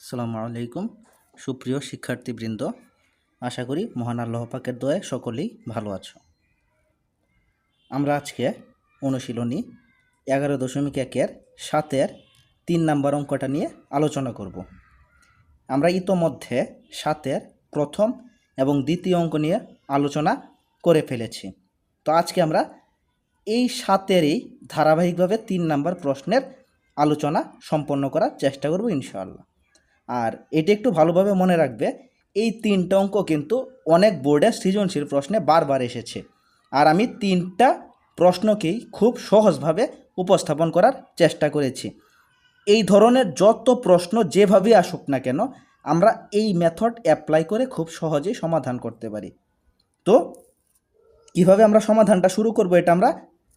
আসসালামু আলাইকুম। সুপ্রিয় শিক্ষার্থীবৃন্দ, আশা করি মহান আল্লাহ পাকের সকলেই ভালো আছো। আমরা আজকে অনুশীলনী এগারো দশমিক একের সাতের তিন নাম্বার অঙ্কটা নিয়ে আলোচনা করব। আমরা ইতোমধ্যে সাতের প্রথম এবং দ্বিতীয় অঙ্ক নিয়ে আলোচনা করে ফেলেছি। তো আজকে আমরা এই সাতেরই ধারাবাহিকভাবে তিন নাম্বার প্রশ্নের আলোচনা সম্পন্ন করার চেষ্টা করব ইনশাআল্লাহ। আর এটি একটু ভালোভাবে মনে রাখবে, এই তিনটা অঙ্ক কিন্তু অনেক বোর্ডে সৃজনশীল প্রশ্নে বারবার এসেছে। আর আমি তিনটা প্রশ্নকেই খুব সহজভাবে উপস্থাপন করার চেষ্টা করেছি। এই ধরনের যত প্রশ্ন যেভাবেই আসুক না কেন, আমরা এই মেথড অ্যাপ্লাই করে খুব সহজেই সমাধান করতে পারি। তো, কীভাবে আমরা সমাধানটা শুরু করব এটা আমরা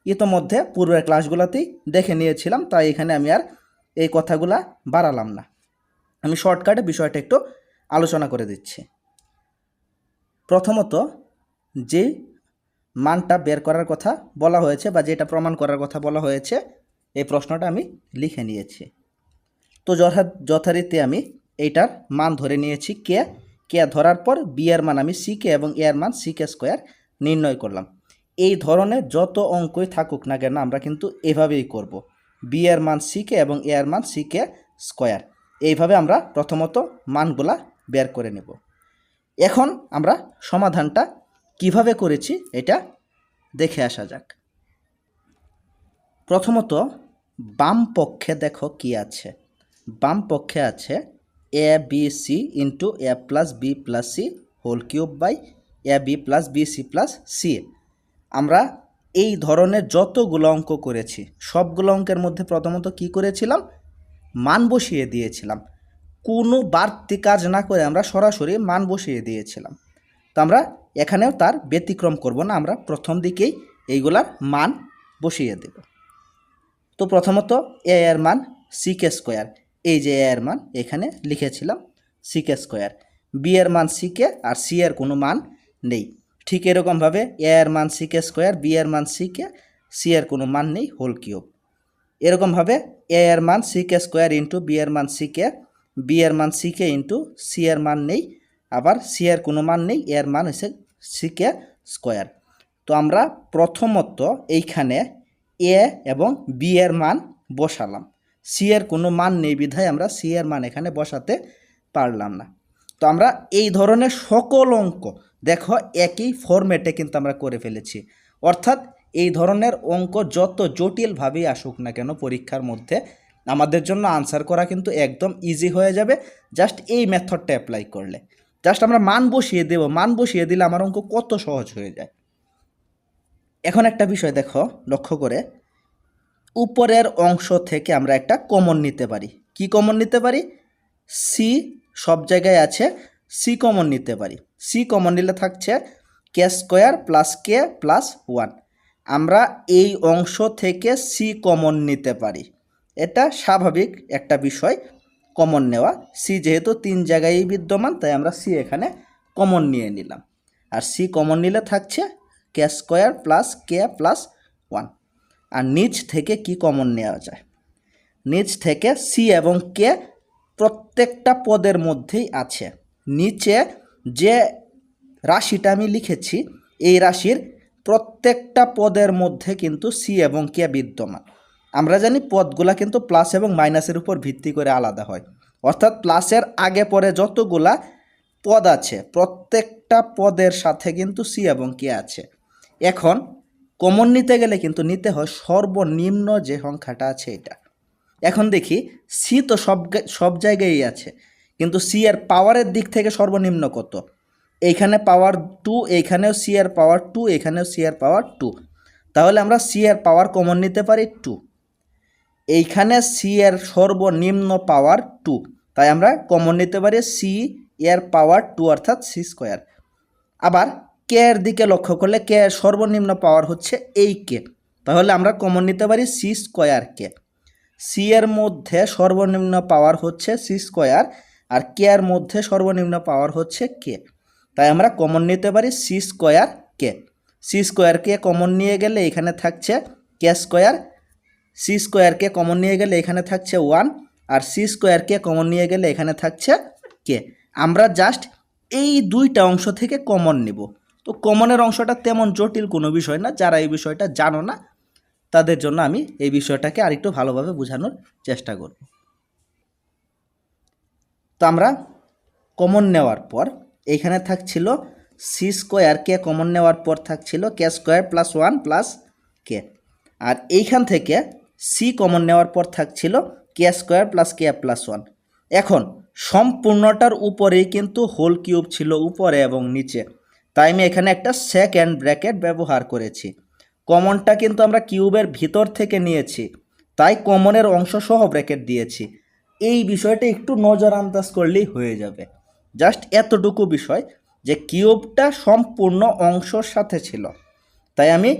ইতোমধ্যে পূর্বের ক্লাসগুলোতেই দেখে নিয়েছিলাম, তাই এখানে আমি আর এই কথাগুলা বাড়ালাম না। আমি শর্টকাটে বিষয়টা একটু আলোচনা করে দিচ্ছি। প্রথমত, যে মানটা বের করার কথা বলা হয়েছে বা যেটা প্রমাণ করার কথা বলা হয়েছে, এই প্রশ্নটা আমি লিখে নিয়েছি। তো যথা, যথারীতি আমি এইটার মান ধরে নিয়েছি, কে কে ধরার পর বি এর মান আমি সি কে এবং এর মান সি কে স্কোয়ার নির্ণয় করলাম। এই ধরনের যত অঙ্কই থাকুক না কেন, আমরা কিন্তু এভাবেই করব। বি এর মান সি কে এবং এ এর মান সি কে স্কোয়ার এইভাবে আমরা প্রথমত মানগুলা বের করে নেব। এখন আমরা সমাধানটা কীভাবে করেছি এটা দেখে আসা যাক। প্রথমত বাম পক্ষে দেখো কি আছে। বাম পক্ষে আছে A B C into A plus B plus C whole cube by A B plus B C plus C আমরা এই ধরনের যতগুলো অঙ্ক করেছি, সবগুলো অঙ্কের মধ্যে প্রথমত কি করেছিলাম? মান বসিয়ে দিয়েছিলাম। কোনো বাড়তি কাজ না করে আমরা সরাসরি মান বসিয়ে দিয়েছিলাম। তো আমরা এখানেও তার ব্যতিক্রম করব না, আমরা প্রথম দিকেই এইগুলার মান বসিয়ে দেব। তো প্রথমত এ এর মান সিকে স্কোয়ার এই যে এর মান এখানে লিখেছিলাম সিকে স্কোয়ার বি এর মান সিকে আর সি এর কোনো মান নেই। ঠিক এরকমভাবে এ এর মান সিকে স্কোয়ার বি এর মান সিকে সি এর কোনো মান নেই হোল কিউব এরকমভাবে এ এর মান সিকে স্কোয়ার ইন্টু বি এর মান সিকে বি এর মান সিকে ইন্টু সি এর মান নেই, আবার সি এর কোনো মান নেই এর মান হচ্ছে সিকে স্কোয়ার তো আমরা প্রথমত এইখানে এ এবং বি এর মান বসালাম। সি এর কোনো মান নেই বিধায় আমরা সি এর মান এখানে বসাতে পারলাম না। তো আমরা এই ধরনের সকল অঙ্ক, দেখো একই ফরম্যাটে কিন্তু আমরা করে ফেলেছি। অর্থাৎ এই ধরনের অঙ্ক যত জটিলভাবেই আসুক না কেন পরীক্ষার মধ্যে, আমাদের জন্য আনসার করা কিন্তু একদম ইজি হয়ে যাবে। জাস্ট এই মেথডটা অ্যাপ্লাই করলে। জাস্ট আমরা মান বসিয়ে দেব। মান বসিয়ে দিলে আমার অঙ্ক কত সহজ হয়ে যায়। এখন একটা বিষয় দেখো, লক্ষ্য করে। উপরের অংশ থেকে আমরা একটা কমন নিতে পারি। কি কমন নিতে পারি? সি সব জায়গায় আছে সি কমন নিতে পারি। সি কমন নিলে থাকছে K square plus K plus one আমরা এই অংশ থেকে সি কমন নিতে পারি। এটা স্বাভাবিক একটা বিষয় কমন নেওয়া। সি যেহেতু তিন জায়গায় বিদ্যমান, তাই আমরা সি এখানে কমন নিয়ে নিলাম। আর সি কমন নিলে থাকছে K square plus K plus one আর নিচ থেকে কি কমন নেওয়া যায়? নিচ থেকে সি এবং কে প্রত্যেকটা পদের মধ্যেই আছে। নিচে যে রাশিটা আমি লিখেছি, এই রাশির প্রত্যেকটা পদের মধ্যে কিন্তু সি এবং কে বিদ্যমান। আমরা জানি পদগুলা কিন্তু প্লাস এবং মাইনাসের উপর ভিত্তি করে আলাদা হয়। অর্থাৎ প্লাসের আগে পরে যতগুলা পদ আছে, প্রত্যেকটা পদের সাথে কিন্তু সি এবং কে আছে। এখন কমন নিতে গেলে কিন্তু নিতে হয় সর্বনিম্ন যে সংখ্যাটা আছে এটা। এখন দেখি সি তো সব সব জায়গায়ই আছে, কিন্তু সি এর পাওয়ারের দিক থেকে সর্বনিম্ন কত? এইখানে পাওয়ার টু এইখানেও সি আর পাওয়ার টু এখানেও সি আর পাওয়ার টু তাহলে আমরা সি আর পাওয়ার কমন নিতে পারি টু এইখানে সি এর সর্বনিম্ন পাওয়ার টু তাই আমরা কমন নিতে পারি সি এর পাওয়ার টু অর্থাৎ সি স্কোয়ার আবার কে এর দিকে লক্ষ্য করলে কে এর সর্বনিম্ন পাওয়ার হচ্ছে এই কে তাহলে আমরা কমন নিতে পারি সি স্কোয়ার কে সি এর মধ্যে সর্বনিম্ন পাওয়ার হচ্ছে সি স্কোয়ার আর কে এর মধ্যে সর্বনিম্ন পাওয়ার হচ্ছে কে তাই আমরা কমন নিতে পারি সি স্কোয়ার কে সি স্কোয়ারকে কমন নিয়ে গেলে এখানে থাকছে কে স্কোয়ার সি স্কোয়ারকে কমন নিয়ে গেলে এখানে থাকছে ওয়ান আর সি স্কোয়ারকে কমন নিয়ে গেলে এখানে থাকছে কে আমরা জাস্ট এই দুইটা অংশ থেকে কমন নিব। তো কমনের অংশটা তেমন জটিল কোনো বিষয় না, যারা এই বিষয়টা জানো না, তাদের জন্য আমি এই বিষয়টাকে আরেকটু ভালোভাবে বোঝানোর চেষ্টা করব। তো আমরা কমন নেওয়ার পর এইখানে থাকছিল সি স্কোয়ার কে কমন নেওয়ার পর থাকছিল K square plus one plus K আর এইখান থেকে সি কমন নেওয়ার পর থাকছিল K square plus K plus one এখন সম্পূর্ণটার উপরেই কিন্তু হোল কিউব ছিল উপরে এবং নিচে। তাই আমি এখানে একটা সেকেন্ড ব্র্যাকেট ব্যবহার করেছি। কমনটা কিন্তু আমরা কিউবের ভিতর থেকে নিয়েছি। তাই কমনের অংশ সহ ব্র্যাকেট দিয়েছি। এই বিষয়টা একটু নজর আন্দাজ করলেই হয়ে যাবে। জাস্ট এতটুকু বিষয় যে কিউবটা সম্পূর্ণ অংশর সাথে ছিল। তাই আমি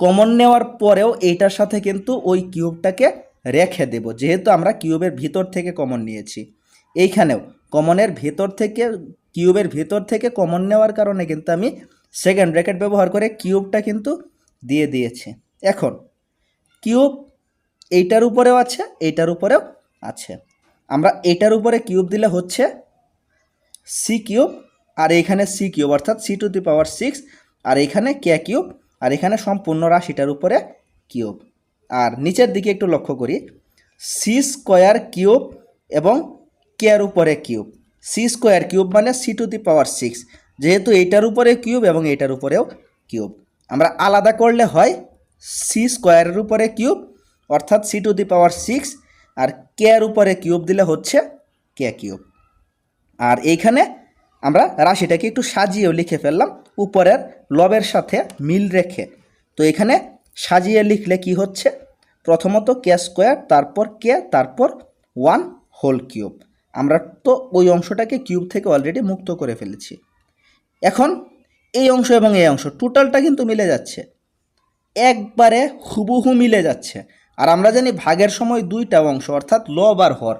কমন নেওয়ার পরেও এইটার সাথে কিন্তু ওই কিউবটাকে রেখে দেব, যেহেতু আমরা কিউবের ভিতর থেকে কমন নিয়েছি। এইখানেও কমনের ভিতর থেকে, কিউবের ভিতর থেকে কমন নেওয়ার কারণে কিন্তু আমি সেকেন্ড ব্র্যাকেট ব্যবহার করে কিউবটা কিন্তু দিয়ে দিয়েছি। এখন, কিউব এইটার উপরেও আছে, এইটার উপরেও আছে। আমরা এইটার উপরে কিউব দিলে হচ্ছে সি কিউব, আর এইখানে সি কিউব, অর্থাৎ C to the power six আর এইখানে কে কিউব, আর এখানে সম্পূর্ণ রাশিটার উপরে কিউব। আর নিচের দিকে একটু লক্ষ্য করি সি স্কোয়ার কিউব এবং কেয়ার উপরে কিউব। সি স্কোয়ার কিউব মানে C to the power six যেহেতু এইটার উপরে কিউব এবং এইটার উপরেও কিউব। আমরা আলাদা করলে হয় সি স্কোয়ারের উপরে কিউব, অর্থাৎ C to the power six আর কেয়ার উপরে কিউব দিলে হচ্ছে কে কিউব। আর এইখানে আমরা রাশিটাকে একটু সাজিয়েও লিখে ফেললাম, উপরের লবের সাথে মিল রেখে। তো এখানে সাজিয়ে লিখলে কি হচ্ছে? প্রথমত কে স্কোয়ার তারপর কে তারপর ওয়ান হোল কিউব আমরা তো ওই অংশটাকে কিউব থেকে অলরেডি মুক্ত করে ফেলেছি। এখন এই অংশ এবং এই অংশ টোটালটা কিন্তু মিলে যাচ্ছে। একবারে হুবহু মিলে যাচ্ছে। আর আমরা জানি ভাগের সময় দুইটা অংশ, অর্থাৎ লব আর হর,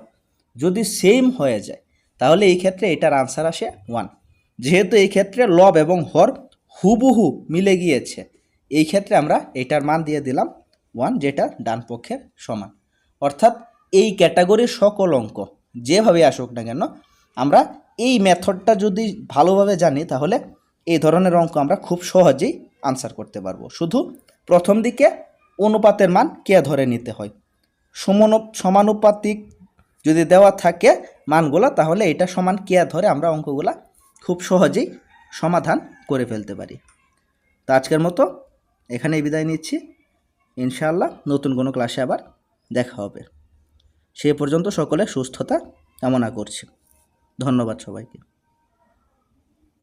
যদি সেম হয়ে যায় তাহলে এই ক্ষেত্রে এটার আনসার আসে ওয়ান যেহেতু এই ক্ষেত্রে লব এবং হর হুবহু মিলে গিয়েছে, এই ক্ষেত্রে আমরা এটার মান দিয়ে দিলাম ওয়ান যেটা ডান পক্ষের সমান। অর্থাৎ এই ক্যাটাগরির সকল অঙ্ক, যেভাবে আসুক না কেন, আমরা এই মেথডটা যদি ভালোভাবে জানি, তাহলে এই ধরনের অঙ্ক আমরা খুব সহজেই আনসার করতে পারব। শুধু প্রথম দিকে অনুপাতের মান কে ধরে নিতে হয়? সমান সমানুপাতিক যদি দেওয়া থাকে মানগুলো, তাহলে এটা সমান কেয়া ধরে আমরা অঙ্কগুলা খুব সহজেই সমাধান করে ফেলতে পারি। তো আজকের মতো এখানেই বিদায় নিচ্ছি। ইনশাআল্লাহ নতুন কোনো ক্লাসে আবার দেখা হবে। সে পর্যন্ত সকলে সুস্থতা কামনা করছি। ধন্যবাদ সবাইকে।